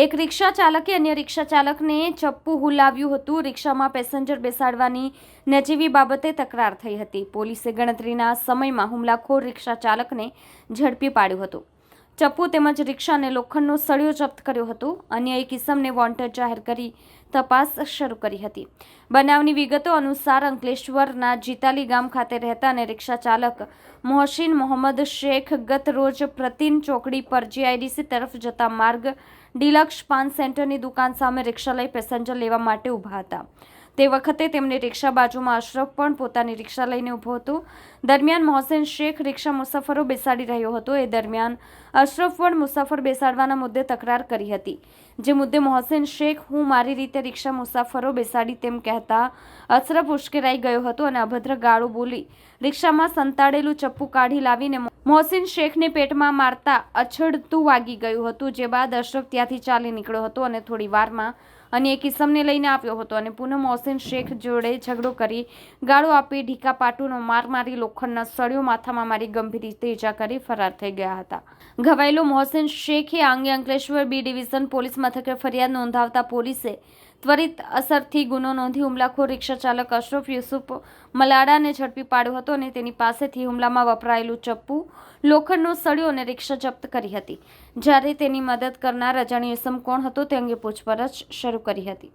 એક રિક્ષા ચાલકે અન્ય રિક્ષા ચાલકને ચપ્પુ હુલાવ્યું હતું. રિક્ષામાં પેસેન્જર બેસાડવાની નજીવી બાબતે તકરાર થઈ હતી. પોલીસે ગણતરીના સમયમાં હુમલાખોર રિક્ષા ચાલકને ઝડપી પાડ્યો હતો. ચપ્પુ તેમજ રિક્ષાને લોખંડનો સળિયો જપ્ત કર્યો હતો. અન્ય એક ઇસમને વોન્ટેડ જાહેર કરી તપાસ શરૂ કરી હતી. બનાવની વિગતો અનુસાર અંકલેશ્વરના જીતાલી ગામ ખાતે રહેતા અને રિક્ષા ચાલક મોહસિન મોહમ્મદ શેખ ગત રોજ પ્રતિન ચોકડી પર જીઆઈડીસી તરફ જતા માર્ગ ડિલક્ષ પાન સેન્ટરની દુકાન સામે રિક્ષા લઈ પેસેન્જર લેવા માટે ઊભા હતા. તે વખતે તેમની રિક્ષા બાજુમાં અશરફ પણ પોતાની રિક્ષા લઈને ઊભો હતો. દરમિયાન મોહસેન શેખ રિક્ષા મુસાફરો બેસાડી રહ્યો હતો. એ દરમિયાન અશરફ પણ મુસાફર બેસાડવાના મુદ્દે તકરાર કરી હતી. જે મુદ્દે મોહસેન શેખ, હું મારી રીતે રિક્ષા મુસાફરો બેસાડી તેમ કહેતા અશરફ ઉશ્કેરાઈ ગયો હતો અને અભદ્ર ગાળો બોલી રિક્ષામાં સંતાડેલું ચપ્પુ કાઢી લાવીને મોહસિન શેખને પેટમાં મારતા અછડતું વાગી ગયું હતું, જે બાદ અશરફ ત્યાંથી ચાલી નીકળ્યો હતો અને થોડી વારમાં અને એક ઇસમને લઈને આવ્યો હતો અને પુનઃ મોહસિન શેખ જોડે ઝઘડો કરી ગાળો આપી ઢીકા પાટુનો માર મારી લોખંડના સળિયો માથામાં મારી ગંભીર રીતે ઈજા કરી ફરાર થઈ ગયા હતા. ઘવાયેલો મોહસિન શેખે આ અંગે અંકલેશ્વર બી ડિવિઝન પોલીસ મથકે ફરિયાદ નોંધાવતા પોલીસે ત્વરિત અસરથી ગુનો નોંધી હુમલાખોર રિક્ષા ચાલક અશરફ યુસુફ મલાડાને ઝડપી પાડ્યો હતો અને તેની પાસેથી હુમલામાં વપરાયેલું ચપ્પુ, લોખંડનો સળિયો અને રિક્ષા જપ્ત કરી હતી. જ્યારે તેની મદદ કરનાર અજાણ્યો ઇસમ કોણ હતો તે અંગે પૂછપરછ શરૂ કરી હતી.